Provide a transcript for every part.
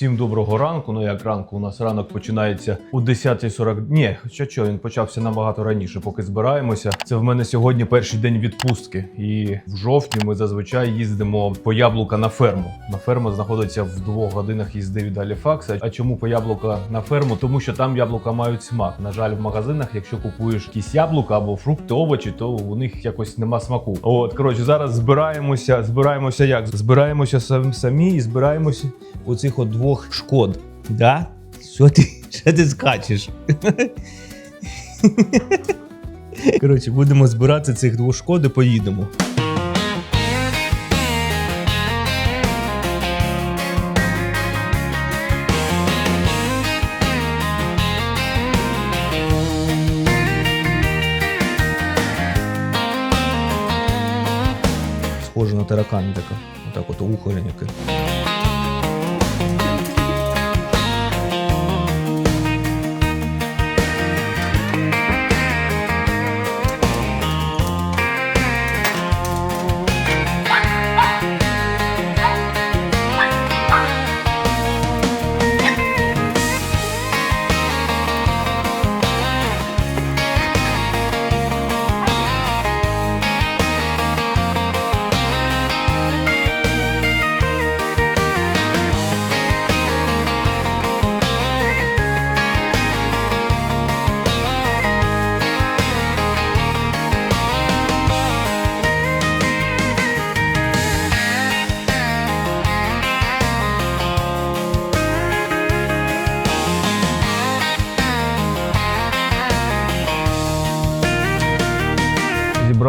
Всім доброго ранку. Ну як ранку, у нас ранок починається о 10.40. Ні, що що, він почався набагато раніше, поки збираємося. Це в мене сьогодні перший день відпустки. І в жовтні ми зазвичай їздимо по яблука на ферму. На ферма знаходиться в двох годинах їзди від Галіфакса. А чому по яблука на ферму? Тому що там яблука мають смак. На жаль, в магазинах, якщо купуєш якісь яблука або фрукти, овочі, то у них якось нема смаку. От коротше, зараз збираємося. Збираємося як? Збираємося сам- самі і збираємося у цих от двох шкод. Да? Що ти, що ти скачеш? Коротше, будемо збирати цих двох шкод і поїдемо. Схоже на таракан така. Отак от ухореньке.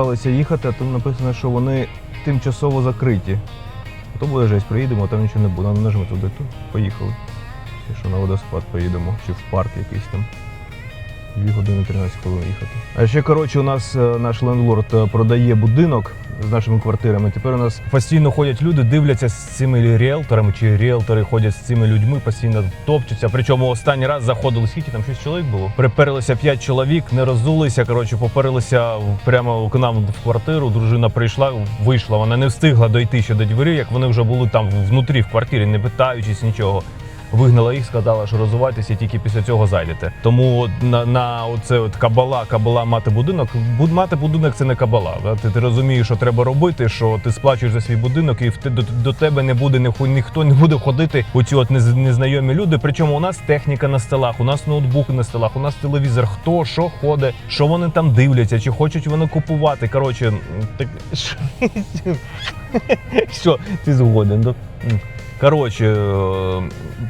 Зібралися їхати, а тут написано, що вони тимчасово закриті. То буде жесть, приїдемо, а там нічого не буде. Ну, нажми туди, то поїхали. Чи на водоспад поїдемо, чи в парк якийсь там. 2 години 13 хвилин їхати. А ще коротше, у нас е, наш лендлорд е, продає будинок з нашими квартирами. Тепер у нас постійно ходять люди, дивляться з цими ріелторами, чи ріелтори ходять з цими людьми, постійно топчуться. Причому останній раз заходили скільки там 6 чоловік було. Приперлися 5 чоловік, не розулися. Коротше, поперлися прямо к нам в квартиру. Дружина прийшла, вийшла. Вона не встигла дойти ще до дверей, як вони вже були там внутрі в квартирі, не питаючись нічого. Вигнала їх, сказала, що розвивайтеся, тільки після цього зайдете. Тому от на, на оце от кабала, кабала мати будинок. Буд мати будинок це не кабала. Да? Ти, ти розумієш, що треба робити, що ти сплачуєш за свій будинок, і в до, до тебе не буде ніху- ніхто не буде ходити. Оці от нез- незнайомі люди. Причому у нас техніка на столах, у нас ноутбуки на столах, у нас телевізор. Хто що ходить, що вони там дивляться, чи хочуть вони купувати. Коротше, так що ти згоден? Коротше, е,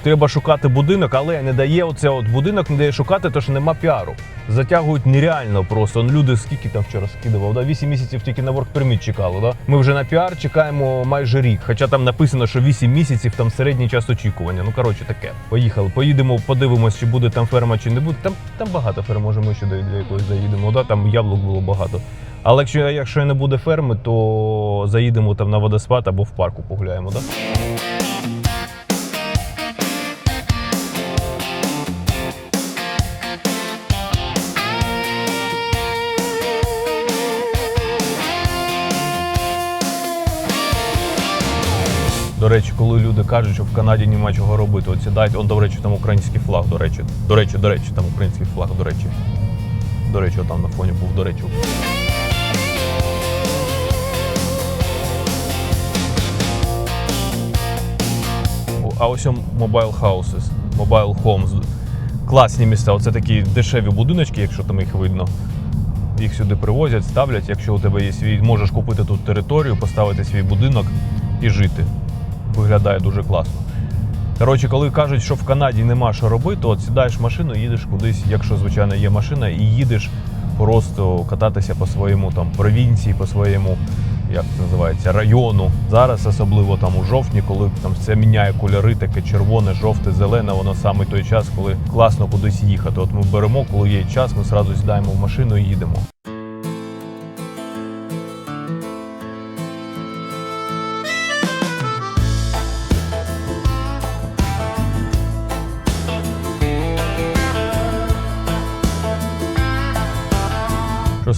треба шукати будинок, але не дає оце от будинок, не дає шукати, тому що нема піару. Затягують нереально просто. Люди скільки там вчора скидував, да? 8 місяців тільки на work чекало. Да? Ми вже на піар чекаємо майже рік. Хоча там написано, що 8 місяців там середній час очікування. Ну коротше таке. Поїхали. Поїдемо, подивимось, чи буде там ферма, чи не буде. Там, там багато ферм, може ми ще до, якоїсь заїдемо. Да? Там яблук було багато. Але якщо, якщо не буде ферми, то заїдемо там на водоспад або в парку погуляємо. Да? До речі, коли люди кажуть, що в Канаді нема чого робити, от сідають, он, до речі, там український флаг, до речі. До речі, до речі, там український флаг, до речі. До речі, там на фоні був, до речі. А ось Mobile Houses, Mobile Homes. Класні місця. Оце такі дешеві будиночки, якщо там їх видно. Їх сюди привозять, ставлять. Якщо у тебе є свій, можеш купити тут територію, поставити свій будинок і жити. Виглядає дуже класно. Коротше, коли кажуть, що в Канаді нема що робити, от сідаєш в машину, їдеш кудись, якщо звичайно є машина, і їдеш просто кататися по своєму там провінції, по своєму, як це називається, району. Зараз, особливо там у жовтні, коли там все міняє кольори, таке червоне, жовте, зелене, воно саме той час, коли класно кудись їхати. От ми беремо, коли є час, ми одразу сідаємо в машину і їдемо.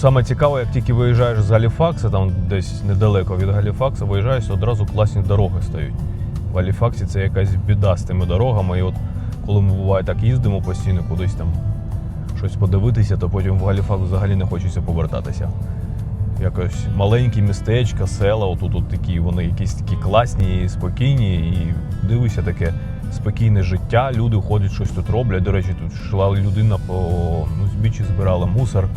Саме цікаве, як тільки виїжджаєш з Галіфакса, там десь недалеко від Галіфакса, виїжджаєш, одразу класні дороги стають. В Аліфаксі це якась біда з тими дорогами. І от коли ми буває так їздимо постійно кудись там щось подивитися, то потім в Галіфакс взагалі не хочеться повертатися. Якось маленькі містечка, села, отут от такі, вони якісь такі класні, і спокійні, і дивишся таке спокійне життя. Люди ходять, щось тут роблять. До речі, тут йшла людина по ну, збіччі збирала мусор.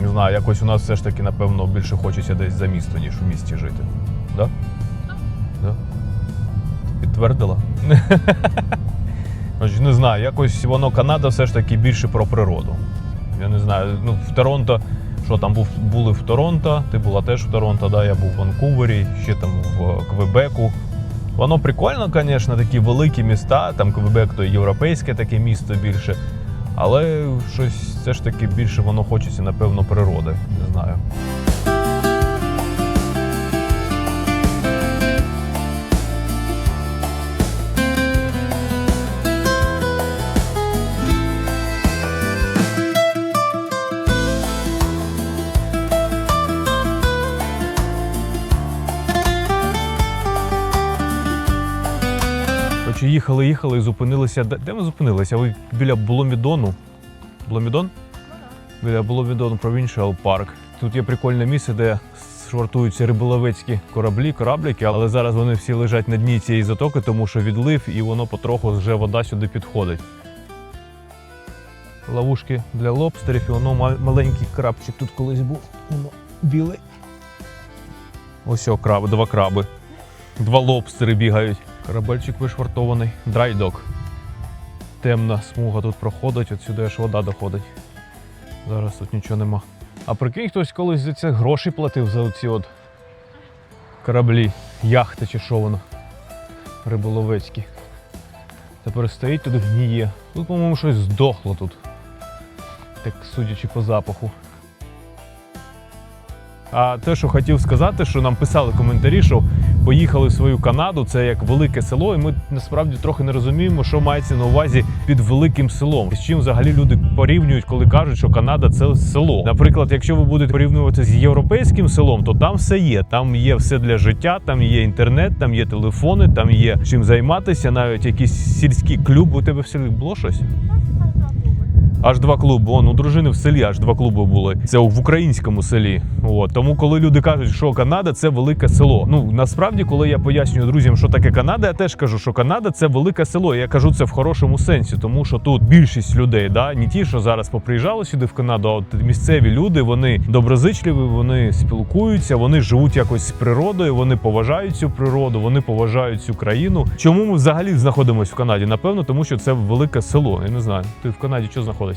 Не знаю, якось у нас все ж таки, напевно, більше хочеться десь за місто, ніж у місті жити. Да? Да? Підтвердила? Не знаю, якось воно Канада все ж таки більше про природу. Я не знаю, ну в Торонто, що там був, були в Торонто, ти була теж в Торонто, да, я був в Ванкувері, ще там в Квебеку. Воно прикольно, звісно, такі великі міста, там Квебек то європейське таке місто більше. Але щось все ж таки більше воно хочеться, напевно, природи. Не знаю. Коротше, їхали, їхали і зупинилися. Де, ми зупинилися? Ви біля Бломідону. Бломідон? Біля Бломідон Provincial Park. Тут є прикольне місце, де швартуються риболовецькі кораблі, корабліки, але зараз вони всі лежать на дні цієї затоки, тому що відлив і воно потроху вже вода сюди підходить. Ловушки для лобстерів, і воно маленький крабчик тут колись був. Воно білий. Ось о, два краби. Два лобстери бігають. Корабельчик вишвартований. Драйдок. Темна смуга тут проходить, от сюди аж вода доходить. Зараз тут нічого нема. А прикинь, хтось колись за це гроші платив за оці от кораблі, яхти чи що воно. Риболовецькі. Тепер стоїть тут гніє. Тут, по-моєму, щось здохло тут. Так судячи по запаху. А те, що хотів сказати, що нам писали коментарі, що поїхали в свою Канаду, це як велике село, і ми насправді трохи не розуміємо, що мається на увазі під великим селом. З чим взагалі люди порівнюють, коли кажуть, що Канада це село. Наприклад, якщо ви будете порівнювати з європейським селом, то там все є. Там є все для життя, там є інтернет, там є телефони, там є чим займатися, навіть якісь сільські клуби. У тебе в селі було щось? Аж два клуби. Вон, у дружини в селі аж два клуби були. Це в українському селі. От. Тому, коли люди кажуть, що Канада це велике село. Ну насправді, коли я пояснюю друзям, що таке Канада, я теж кажу, що Канада це велике село. Я кажу це в хорошому сенсі, тому що тут більшість людей, да, не ті, що зараз поприїжджали сюди в Канаду, а от місцеві люди, вони доброзичливі, вони спілкуються, вони живуть якось з природою, вони поважають цю природу, вони поважають цю країну. Чому ми взагалі знаходимося в Канаді? Напевно, тому що це велике село. Я не знаю. Ти в Канаді що знаходишся?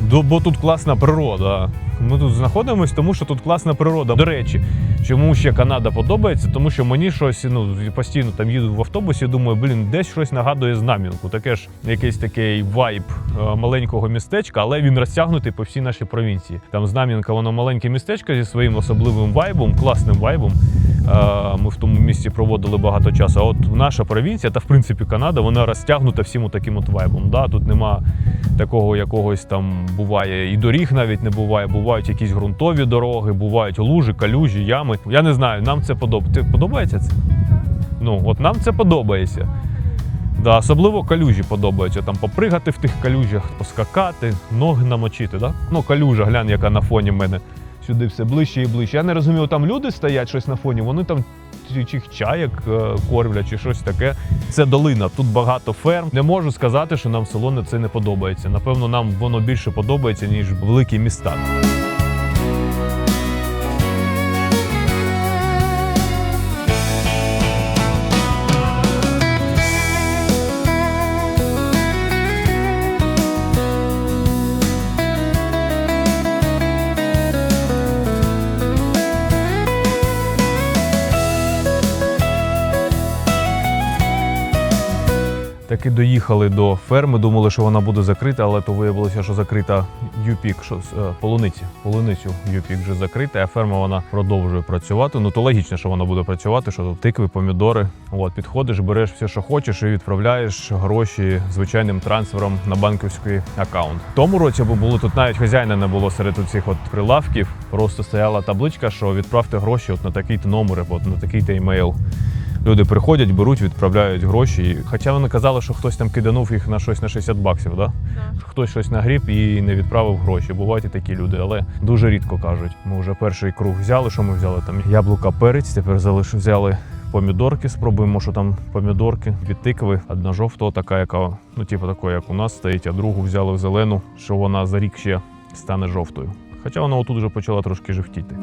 До- Бо тут класна природа. Ми тут знаходимося, тому що тут класна природа. До речі, чому ще Канада подобається? Тому що мені щось ну постійно там їду в автобусі. Думаю, блін, десь щось нагадує знам'янку. Таке ж якийсь такий вайб е, маленького містечка, але він розтягнутий по всій нашій провінції. Там знам'янка, воно маленьке містечко зі своїм особливим вайбом, класним вайбом. Е, Ми в тому місці проводили багато часу. А от наша провінція, та в принципі Канада, вона розтягнута всім таким от вайбом. Да? Тут нема такого якогось там буває і доріг навіть не буває. Бувають якісь ґрунтові дороги, бувають лужі, калюжі, ями. Я не знаю, нам це подобається. Подобається це? Ну, от нам це подобається. Да, особливо калюжі подобаються. Там попригати в тих калюжах, поскакати, ноги намочити. Да? Ну, калюжа, глянь, яка на фоні мене. Сюди все ближче і ближче. Я не розумію, там люди стоять щось на фоні, вони там чих чи чаєк е, кормлять, чи щось таке. Це долина, тут багато ферм. Не можу сказати, що нам село не- це не подобається. Напевно, нам воно більше подобається, ніж великі міста. Таки доїхали до ферми, думали, що вона буде закрита, але то виявилося, що закрита Юпік, що е, полуниці. Полуницю Юпік вже закрита, а ферма вона продовжує працювати. Ну то логічно, що вона буде працювати, що тут тикви, помідори. От підходиш, береш все, що хочеш, і відправляєш гроші звичайним трансфером на банківський аккаунт. Тому році, бо було тут навіть хазяїна не було серед цих от прилавків. Просто стояла табличка, що відправте гроші от на такий-то номер, або на такий-то емейл. Люди приходять, беруть, відправляють гроші. Хоча вони казали, що хтось там киданув їх на щось на 60 баксів, да? хтось щось нагріб і не відправив гроші. Бувають і такі люди, але дуже рідко кажуть. Ми вже перший круг взяли. Що ми взяли? Там яблука, перець. Тепер залиш взяли помідорки. Спробуємо, що там помідорки від тикви. Одна жовта, така, яка ну, типу такої, як у нас стоїть, а другу взяли в зелену, що вона за рік ще стане жовтою. Хоча вона отут вже почала трошки жовтіти.